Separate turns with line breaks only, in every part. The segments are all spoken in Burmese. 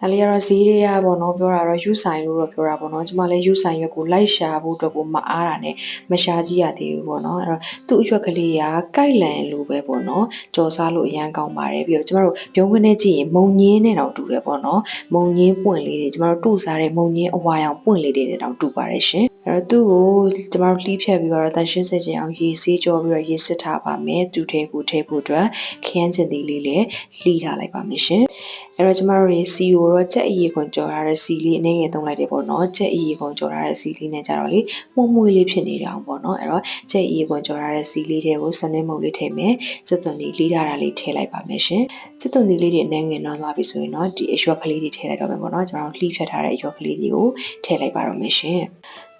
ဒါလေးကတော့ဈေးတွေကပေါ့နော်ပြောတာတော့ယူဆိုင်လို့တော့ပြောတာပေါ့နော်ကျမလည်းယူဆိုင်ရွက်ကိုလိုက်ရှာဖို့အတွက်ကိုမအားတာနဲ့မရှာကြည့်ရသေးဘူးပေါ့နော်အဲ့တော့သူ့အရွက်ကလေးကကိုက်လန်လို့ပဲပေါ့နော်ကြော်စားလို့အရန်ကောင်းပါတယ်ပြီးတော့ကျမတို့ပြုံးခွင်းနဲ့ကြည့်ရင်မုံညင်းနဲ့တော့တူတယ်ပေါ့နော်မုံညင်းပွင့်လေးတွေကျမတို့တို့စားတဲ့မုံညင်းအဝါရောင်ပွင့်လေးတွေနဲ့တော့တူပါတယ်ရှင်အဲ့တော့သူ့ကိုကျမတို့လှီးဖြတ်ပြီးတော့တန်ရှင်းစစ်ချင်အောင်ရေဆေးကြောပြီးတော့ရေစစ်ထားပါမယ်သူ့ထဲကိုထည့်ဖို့အတွက်ခရမ်းချင်သေးလေးလည်းလှီးထားလိုက်ပါမယ်ရှင် အဲ့တော့ကျမတို့ရေစီကိုတော့ကြက်အရီခွန်ကြော်ထားတဲ့စီလေးအနေငယ်သုံးလိုက်တယ်ပေါ့နော်ကြက်အရီခွန်ကြော်ထားတဲ့စီလေးနဲ့ကြတော့လေမှုန့်မွေးလေးဖြစ်နေတယ်အောင်ပေါ့နော်အဲ့တော့ကြက်အရီခွန်ကြော်ထားတဲ့စီလေးတွေကိုစနေမုံလေးထည့်မယ်စက်သွန်လေးလေးထားတာလေးထည့်လိုက်ပါမယ်ရှင်စက်သွန်လေးလေးတွေအနေငယ်နှောင်းသွားပြီဆိုရင်တော့ဒီအရွက်ကလေးတွေထည့်လိုက်တော့မယ်ပေါ့နော်ကျွန်တော်လှီးဖြတ်ထားတဲ့အရွက်ကလေးတွေကိုထည့်လိုက်ပါတော့မယ်ရှင်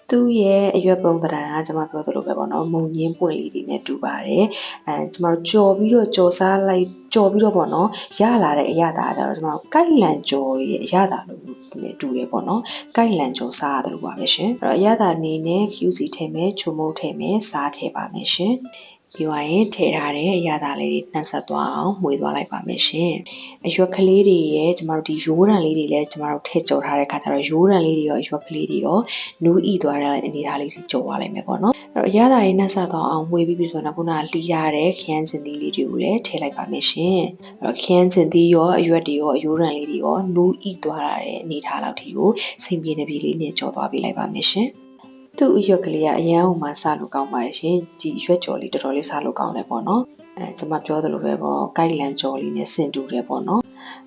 သူ့ရဲ့အရွက်ပုံသဏ္ဍာန်ကကျွန်မပြောသလိုပဲပေါ့နော်မုံညင်းပွင့်လေးတွေနဲ့တူပါတယ်အဲကျွန်တော်ကြော်ပြီးတော့ကြော်စားလိုက်ကြော်ပြီးတော့ပေါ့နော်ရလာတဲ့အရသာကကြတော့ကျွန်တော်ကိုက်လန်ကြော်ရဲ့အရသာလို့လည်းတူတယ်ပေါ့နော်ကိုက်လန်ကြော်စားရတယ်လို့ပါပဲရှင်အဲ့တော့အရသာအနေနဲ့ QC ထည့်မယ်ချုံမုံထည့်မယ်စားထည့်ပါမယ်ရှင် ပြီးသွားရင်ထည့်ထားတဲ့အရသာလေးတွေနှံဆက်သွားအောင်မှွေသွားလိုက်ပါမယ်ရှင်အရွက်ကလေးတွေရဲ့ကျမတို့ဒီရိုးရံလေးတွေလည်းကျမတို့ထည့်ကြော်ထားတဲ့ခါကျတော့ရိုးရံလေးတွေရောအရွက်ကလေးတွေရောနူးဤသွားတဲ့အနေအထားလေးတွေကြော်သွားလိုက်မယ်ပေါ့နော်အဲ့တော့အရသာတွေနှံဆက်သွားအောင်မှွေပြီးပြီဆိုတော့ခုနကလှီးရတဲ့ခရမ်းစင်သီးလေးတွေကိုလည်းထည့်လိုက်ပါမယ်ရှင်အဲ့တော့ခရမ်းစင်သီးရောအရွက်တွေရောအရိုးရံလေးတွေရောနူးဤသွားတာတဲ့အနေအထားလောက်ထိကိုစိတ်ပြေနေပြီလေးနဲ့ကြော်သွားပေးလိုက်ပါမယ်ရှင် သူ့အရွက်ကလေးကအရန်ဟိုမှာစားလို့ကောင်းပါတယ်ရှင်ဒီရွက်ကြော်လေးတော်တော်လေးစားလို့ကောင်းတယ်ပေါ့နော်အဲကျွန်မပြောသလိုပဲပေါ့ကိုက်လန်ကြော်လေးနဲ့ဆင်တူတယ်ပေါ့နော်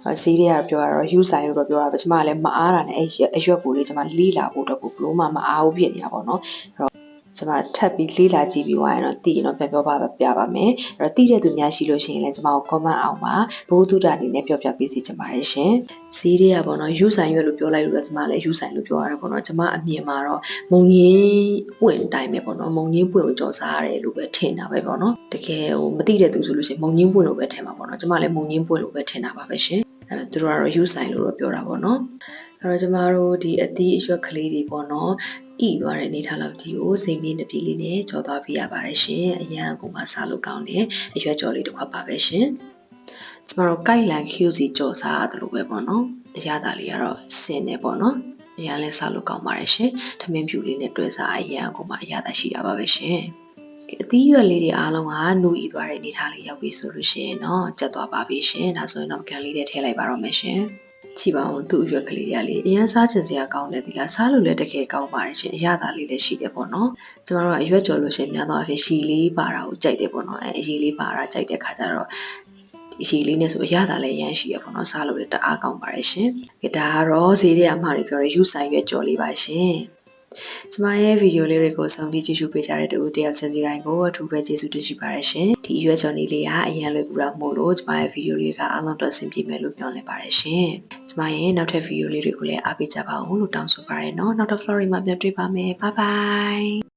အဲစီးတွေကပြောရတော့ယူဆိုင်လို့တော့ပြောတာပဲကျွန်မလည်းမအားတာနဲ့အဲအရွက်ကိုလေးကျွန်မလီးလာဖို့တော့ကိုဘလို့မှမအားဘူးဖြစ်နေတာပေါ့နော်အဲ့တော့ ကျွန်မထပ်ပြီးလေးလာကြည့်ပြီးသွားရင်တော့တည်ရင်တော့ပြန်ပြောပါပြပါမယ်အဲ့တော့တည်တဲ့သူများရှိလို့ရှိရင်လည်းကျွန်မကို comment အောင်ပါဘုသူတ္တအနေနဲ့ပြောပြပေးစီချင်ပါတယ်ရှင်စီးတွေကပေါ့နော်ယူဆိုင်ရွက်လို့ပြောလိုက်လို့တော့ကျွန်မလည်းယူဆိုင်လို့ပြောရတယ်ပေါ့နော်ကျွန်မအမြင်မှာတော့မုံရင်းပွင့်အတိုင်းပဲပေါ့နော်မုံရင်းပွင့်ကိုကြော်စားရတယ်လို့ပဲထင်တာပဲပေါ့နော်တကယ်ဟိုမသိတဲ့သူဆိုလို့ရှိရင်မုံရင်းပွင့်လို့ပဲထင်မှာပေါ့နော်ကျမလည်းမုံရင်းပွင့်လို့ပဲထင်တာပါပဲရှင်အဲသူတို့ကတော့ယူဆိုင်လို့တော့ပြောတာပေါ့နော်အဲ့တော့ကျမတို့ဒီအသီးအရွက်ကလေးတွေပေါ့နော် ဣသွားတဲ့အနေထားလောက်ဒီကိုစိတ်မင်းတစ်ပြေးလေးနဲ့ကြော်သွားပြရပါတယ်ရှင်အရန်ကိုမှစားလို့ကောင်းတယ်အရွက်ကြော်လေးတစ်ခွက်ပါပဲရှင်ကျမတို့ကိုက်လန် QC ကြော်စားရတယ်လို့ပဲပေါ့နော်အရသာလေးကတော့စင်နေပေါ့နော်အရင်လဲစားလို့ကောင်းပါတယ်ရှင်။ထမင်းဖြူလေးနဲ့တွဲစားအရင်ကိုမှအရသာရှိတာပါပဲရှင်။အသီးရွက်လေးတွေအားလုံးကနူဤသွားတဲ့အနေထားလေးရောက်ပြီဆိုလို့ရှိရင်တော့ကျက်သွားပါပြီရှင်။ဒါဆိုရင်တော့ကန်လေးတွေထည့်လိုက်ပါတော့မယ်ရှင်။ ကြည့်ပါဦးသူ့အရွက်ကလေးရလေးအရင်စားချင်စရာကောင်းတယ်ဒီလားစားလို့လည်းတကယ်ကောင်းပါတယ်ရှင်အရသာလေးလည်းရှိတယ်ပေါ့နော်ကျမတို့ကအရွက်ကြော်လို့ရှိရင်များတော့အဖြစ်ရှီလေးပါတာကိုကြိုက်တယ်ပေါ့နော်အဲအရေးလေးပါတာကြိုက်တဲ့ခါကျတော့ဒီရှီလေးနဲ့ဆိုအရသာလည်းရမ်းရှိရပေါ့နော်စားလို့လည်းတအားကောင်းပါတယ်ရှင်ကဒါကတော့ဈေးတွေအမှားတွေပြောရဲယူဆိုင်ရွက်ကြော်လေးပါရှင် ကျမရဲ့ဗီဒီယိုလေးတွေကိုစောင့်ကြည့်ကြည့်ရှုပေးကြတဲ့တူတယောက်စင်စီတိုင်းကိုအထူးပဲကျေးဇူးတင်ရှိပါတယ်ရှင်ဒီရွက်ကြော်လေးလေးကအရင်လွယ်ကူတာမို့လို့ကျမရဲ့ဗီဒီယိုလေးကအလုံးတော့အဆင်ပြေမယ်လို့ပြောနေပါတယ်ရှင်ကျမရဲ့နောက်ထပ်ဗီဒီယိုလေးတွေကိုလည်းအားပေးကြပါဦးလို့တောင်းဆိုပါရနော်နောက်တော့ Florida မှာပြန်တွေ့ပါမယ် bye bye